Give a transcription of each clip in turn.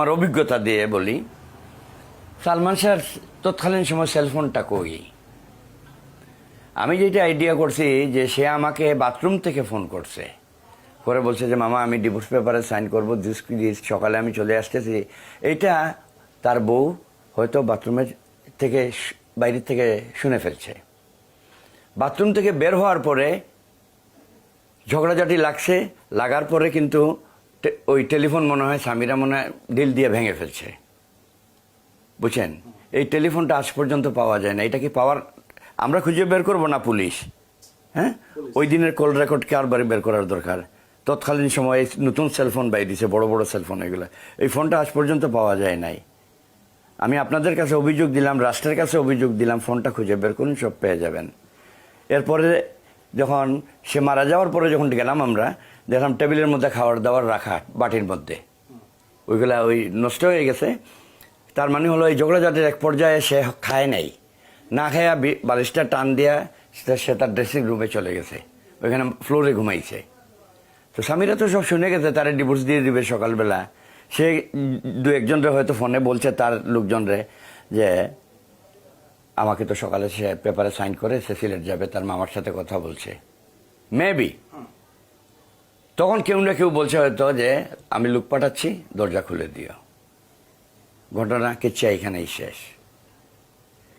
আমার অভিজ্ঞতা দিয়ে বলি, সালমান শাহ তৎকালীন সময় সেলফোনটা কই? আমি যেটা আইডিয়া করছি যে সে আমাকে বাথরুম থেকে ফোন করছে। করে বলছে যে, মামা, আমি ডিভোর্স পেপারে সাইন করব দিস দিস, সকালে আমি চলে আসতেছি। এটা তার বউ হয়তো বাথরুমের থেকে বাইরের থেকে শুনে ফেলছে। বাথরুম থেকে বের হওয়ার পরে ঝগড়াঝাটি লাগছে, লাগার পরে কিন্তু ওই টেলিফোন মনে হয় স্বামীরা মনে হয় ডিল দিয়ে ভেঙে ফেলছে। বুঝছেন? এই টেলিফোনটা আজ পর্যন্ত পাওয়া যায় না। এটা কি পাওয়ার আমরা খুঁজে বের করব না পুলিশ? হ্যাঁ? ওই দিনের কল রেকর্ড কারবারে বের করার দরকার? তৎকালীন সময়ে নতুন সেলফোন বাইরেছে বড় বড় সেলফোন এগুলো। এই ফোনটা আজ পর্যন্ত পাওয়া যায় নাই। আমি আপনাদের কাছে অভিযোগ দিলাম রাষ্ট্রের কাছে অভিযোগ দিলাম ফোনটা খুঁজে বের করুন সব পেয়ে যাবেন। এরপরে যখন সে মারা যাওয়ার পরে যখন গেলাম আমরা, দেখলাম টেবিলের মধ্যে খাবার দাবার রাখা বাটির মধ্যে। ওইগুলা ওই নষ্ট হয়ে গেছে। তার মানে হলো এই ঝগড়াঝাটির এক পর্যায়ে সে খায় নাই। না খায়া বালিশটা টান দিয়া সে তার ড্রেসিং রুমে চলে গেছে। ওইখানে ফ্লোরে ঘুমাইছে। তো স্বামীরা তো সব শুনে গেছে, তারা ডিভোর্স দিয়ে দিবে সকালবেলা। সে দু একজনরে হয়তো ফোনে বলছে, তার লোকজনরে যে আমাকে তো সকালে সে পেপারে সাইন করে সে সিলেট যাবে, তার মামার সাথে কথা বলছে। মেবি তখন কেউ না কেউ বলছে হয়তো যে, আমি লুক পাঠাচ্ছি, দরজা খুলে দিও। ঘটনা কিচ্ছা এখানেই শেষ।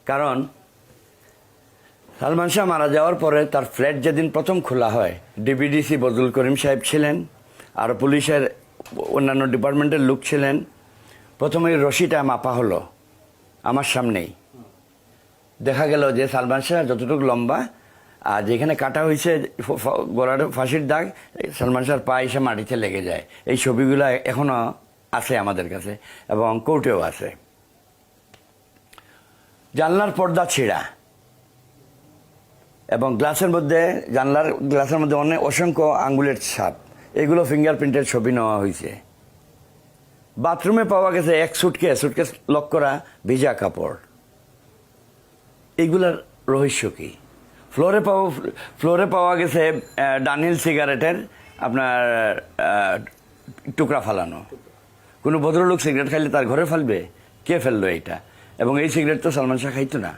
কারণ, সালমান শাহ মারা যাওয়ার পরে তার ফ্ল্যাট যেদিন প্রথম খোলা হয় ডিবিডিসি বদুল করিম সাহেব ছিলেন, আর পুলিশের অন্যান্য ডিপার্টমেন্টের লোক ছিলেন প্রথমে রশিটা মাপা হলো, আমার সামনেই। দেখা গেল যে সালমান শাহ যতটুকু লম্বা, আর যেখানে কাটা হয়েছে গলার ফাঁসির দাগ সালমান শাহর পা এসে মাটিতে লেগে যায়। এই ছবিগুলো এখনও আছে আমাদের কাছে এবং কোর্টেও আছে। জানলার পর্দা ছিঁড়া। এবং গ্লাসের মধ্যে, জানলার, গ্লাসের মধ্যে অনেক অসংখ্য আঙ্গুলের ছাপ। এগুলো ফিঙ্গারপ্রিন্টের ছবি নেওয়া হয়েছে। বাথরুমে পাওয়া গেছে এক সুটকেস সুটকেস লক করা ভিজা কাপড়। এগুলার রহস্য কি? ফ্লোরে পাওয়া ফ্লোরে পাওয়া গেছে ডানিল সিগারেটের আপনার টুকরা ফালানো। কোনো ভদ্রলোক সিগারেট খাইলে তার ঘরে ফেলবে? কে ফেলল এইটা? এবং এই সিগারেট তো সালমান শাহ খাইতো না।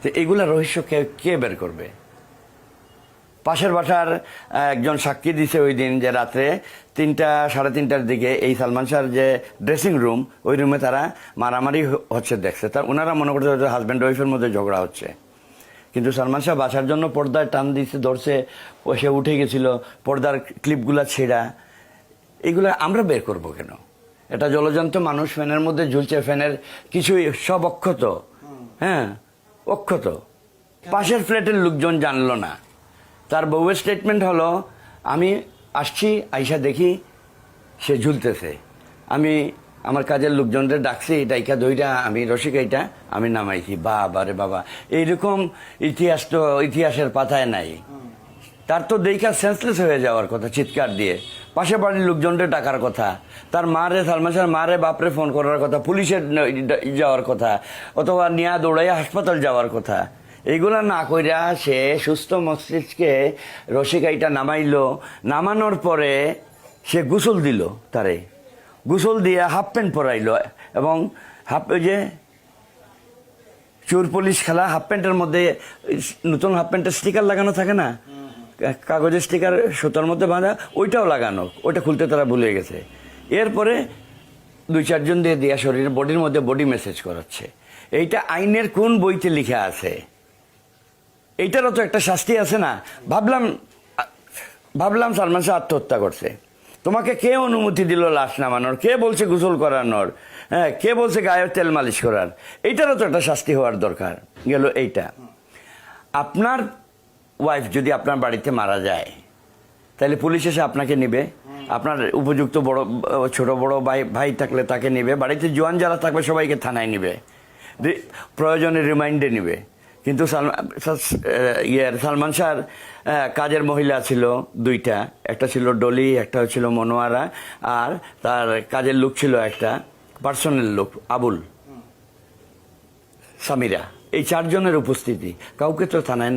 তো এগুলা রহস্য কে কে বের করবে? পাশের বাসার একজন সাক্ষী দিছে ওই দিন যে রাত্রে তিনটা, সাড়ে তিনটার দিকে এই সালমান শাহর যে ড্রেসিং রুম ওই রুমে তারা মারামারি হচ্ছে দেখছে। তার ওনারা মনে করছে হাজব্যান্ড ওয়াইফের মধ্যে ঝগড়া হচ্ছে। কিন্তু সালমান শাহ বাসার জন্য পর্দায় টান দিচ্ছে ধরছে সে উঠে গেছিল, পর্দার ক্লিপগুলা ছেঁড়া। এগুলো আমরা বের করব কেন? এটা জলজন্ত মানুষ ফ্যানের মধ্যে ঝুলছে, ফ্যানের কিছুই সব অক্ষত। হ্যাঁ অক্ষত। পাশের ফ্ল্যাটের লোকজন জানলো না। তার বউয়ের স্টেটমেন্ট হলো, আমি আসছি, আইসা দেখি সে ঝুলতেছে। আমি আমার কাজের লোকজনদের ডাকছি ডাইকা দইটা আমি রসিকাইটা আমি নামাইছি। বাবা রে বাবা, এইরকম ইতিহাস তো ইতিহাসের পাতায় নাই। তার তো দেখা সেন্সলেস হয়ে যাওয়ার কথা, চিৎকার দিয়ে। পাশে বাড়ির লোকজনদের ডাকার কথা। তার মারে সালমান শাহর মারে বাপরে ফোন করার কথা, পুলিশের যাওয়ার কথা, অথবা নিয়া দৌড়াইয়া হাসপাতাল যাওয়ার কথা। এইগুলা না কইরা সে সুস্থ মস্তিষ্কে রসিকাইটা নামাইলো, নামানোর পরে সে গোসল দিল তারে। গোসল দিয়ে হাফ প্যান্ট পরাইলো এবং হাফ যে চোর পুলিশ খেলা হাফ প্যান্টের মধ্যে, নতুন হাফ প্যান্টের স্টিকার লাগানো থাকে না? কাগজের স্টিকার সুতোর মধ্যে বাঁধা, ওইটাও লাগানো, ওইটা খুলতে তারা ভুলে গেছে। এরপরে দুই চারজন দিয়ে দেয়া শরীরের বডির মধ্যে বডি মেসেজ করাচ্ছে। এইটা আইনের কোন বইতে লিখা আছে? এইটারও তো একটা শাস্তি আছে না। ভাবলাম ভাবলাম সালমান শাহ আত্মহত্যা করছে। তোমাকে কে অনুমতি দিল লাশ নামানোর? কে বলছে গোসল করানোর? হ্যাঁ কে বলছে গায়ে তেল মালিশ করার? এইটারও তো একটা শাস্তি হওয়ার দরকার। গেল এইটা। আপনার ওয়াইফ যদি আপনার বাড়িতে মারা যায়, তাহলে পুলিশ এসে আপনাকে নিবে। আপনার উপযুক্ত বড়, ছোট বড় ভাই ভাই থাকলে তাকে নিবে। বাড়িতে জোয়ান যারা থাকবে, সবাইকে থানায় নিবে। প্রয়োজনে রিমাইন্ডে নিবে। কিন্তু ইয়ের সালমান শাহর কাজের মহিলা ছিল দুইটা। একটা ছিল ডলি, একটা ছিল মনোয়ারা, আর তার কাজের লোক ছিল একটা পার্সোনাল লোক, আবুল। সামিরা। এই চারজনের উপস্থিতি। কাউকে তো থানায়